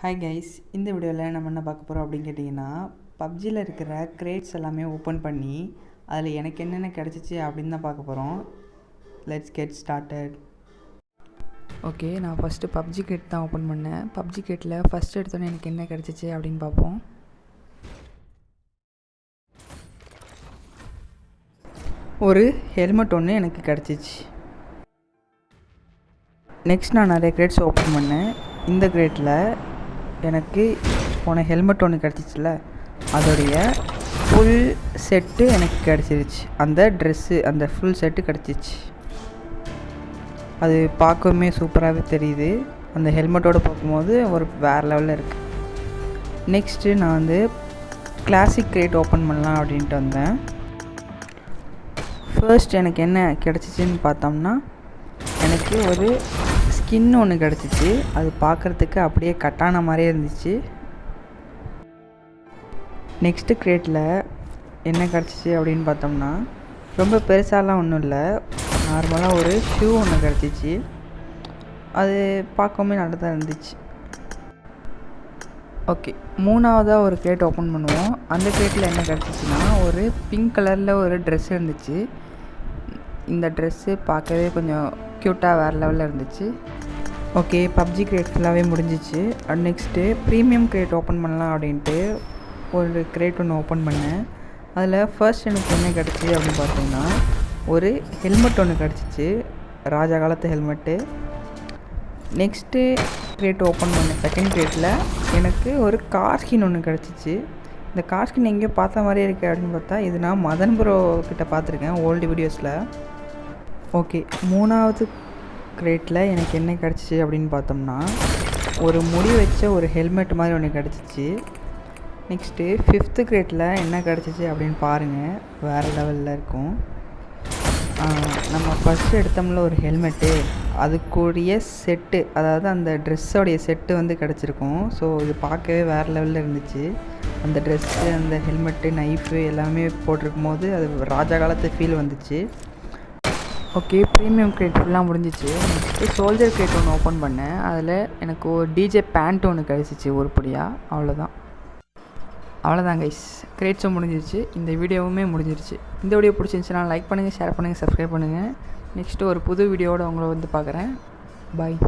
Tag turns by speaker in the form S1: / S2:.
S1: Hi guys இந்த வீடியோவில் நம்ம என்ன பார்க்க போகிறோம் அப்படின்னு கேட்டிங்கன்னா பப்ஜியில் இருக்கிற கிரேட்ஸ் எல்லாமே ஓப்பன் பண்ணி அதில் எனக்கு என்னென்ன கிடச்சிச்சு அப்படின்னு தான் பார்க்க போகிறோம் லெட்ஸ் கெட் ஸ்டார்டட் ஓகே நான் ஃபஸ்ட்டு பப்ஜி கேட் தான் ஓப்பன் பண்ணேன். பப்ஜி கேட்டில் ஃபஸ்ட் எடுத்தோன்னே எனக்கு என்ன கிடச்சிச்சு அப்படின்னு பார்ப்போம். ஒரு ஹெல்மெட் ஒன்று எனக்கு கிடச்சிச்சு. நெக்ஸ்ட் நான் நிறைய கிரேட்ஸ் ஓப்பன் பண்ணேன். இந்த கிரேட்டில் எனக்கு போன ஹெல்மெட் ஒன்று கிடச்சிச்சில்ல அதோடைய ஃபுல் செட்டு எனக்கு கிடச்சிருச்சு. அந்த ட்ரெஸ்ஸு அந்த ஃபுல் செட்டு கிடச்சிச்சு. அது பார்க்கவுமே சூப்பராகவே தெரியுது. அந்த ஹெல்மெட்டோடு பார்க்கும்போது ஒரு வேறு லெவலில் இருக்குது நெக்ஸ்ட்டு நான் வந்து கிளாசிக் கிரேட் ஓப்பன் பண்ணலாம் அப்படின்ட்டு வந்தேன். ஃபர்ஸ்ட் எனக்கு என்ன கிடச்சிச்சின்னு பார்த்தோம்னா எனக்கு ஒரு ஸ்கின் ஒன்று கிடச்சிச்சு. அது பார்க்குறதுக்கு அப்படியே கட்டான மாதிரியே இருந்துச்சு. நெக்ஸ்ட்டு க்ரேட்டில் என்ன கிடச்சிச்சு அப்படின்னு பார்த்தோம்னா ரொம்ப பெருசாலாம் ஒன்றும் இல்லை. நார்மலாக ஒரு ஷூ ஒன்று கிடச்சிச்சு. அது பார்க்கவுமே நல்லா தான் இருந்துச்சு. ஓகே மூணாவதாக ஒரு கிரேட் ஓப்பன் பண்ணுவோம். அந்த கிரேட்டில் என்ன கிடச்சிச்சின்னா ஒரு பிங்க் கலரில் ஒரு ட்ரெஸ் இருந்துச்சு. இந்த ட்ரெஸ்ஸு பார்க்கவே கொஞ்சம் க்யூட்டாக வேறு லெவலில் இருந்துச்சு. ஓகே பப்ஜி கிரேட் ஃபுல்லாகவே முடிஞ்சிச்சு. And next premium crate open பண்ணலாம் அப்படின்ட்டு ஒரு கிரேட் ஒன்று ஓப்பன் பண்ணேன். அதில் ஃபர்ஸ்ட் எனக்கு என்ன கிடச்சி அப்படின்னு பார்த்தீங்கன்னா ஒரு ஹெல்மெட் ஒன்று கிடச்சிச்சு. ராஜா காலத்து ஹெல்மெட்டு நெக்ஸ்ட்டு கிரேட் ஓப்பன் பண்ணேன் செகண்ட் கிரேட்டில் எனக்கு ஒரு கார்ஸ்கின் ஒன்று கிடச்சிச்சு. இந்த கார் ஸ்கின் எங்கேயோ பார்த்த மாதிரியே இருக்குது அப்படின்னு பார்த்தா இது நான் மதன் ப்ரோ கிட்ட பார்த்துருக்கேன் ஓல்டு வீடியோஸில் ஓகே மூணாவது கிரேட்டில் எனக்கு என்ன கிடச்சிச்சு அப்படின்னு பார்த்தோம்னா ஒரு முடி வச்ச ஒரு ஹெல்மெட் மாதிரி ஒன்று கிடச்சிச்சு. நெக்ஸ்ட்டு ஃபிஃப்த்து கிரேட்டில் என்ன கிடச்சிச்சு அப்படின்னு பாருங்கள் வேறு லெவலில் இருக்கும். நம்ம ஃபஸ்ட்டு எடுத்தோம்ல ஒரு ஹெல்மெட்டு அதுக்குரிய செட்டு அதாவது அந்த ட்ரெஸ்ஸோடைய செட்டு வந்து கிடச்சிருக்கும். ஸோ இது பார்க்கவே வேறு லெவலில் இருந்துச்சு. அந்த ட்ரெஸ்ஸு அந்த ஹெல்மெட்டு நைஃபு எல்லாமே போட்டிருக்கும் போது அது ராஜா காலத்து ஃபீல் வந்துச்சு. ஓகே ப்ரீமியம் கிரேட் ஃபுல்லாக முடிஞ்சிச்சு. நெக்ஸ்ட்டு சோல்ஜர் கிரேட் ஒன்று ஓப்பன் பண்ணேன். அதில் எனக்கு ஒரு டிஜே பேண்ட் ஒன்று கிடச்சிச்சு உருப்படியாக அவ்வளோதான் அவ்வளோதான் கைஸ் கிரேட்ஸும் முடிஞ்சிருச்சு. இந்த வீடியோவுமே முடிஞ்சிருச்சு. இந்த வீடியோ பிடிச்சிருந்துச்சுன்னா லைக் பண்ணுங்கள் ஷேர் பண்ணுங்கள் சப்ஸ்கிரைப் பண்ணுங்கள் நெக்ஸ்ட்டு ஒரு புது வீடியோவோட உங்களை வந்து பார்க்குறேன். பாய்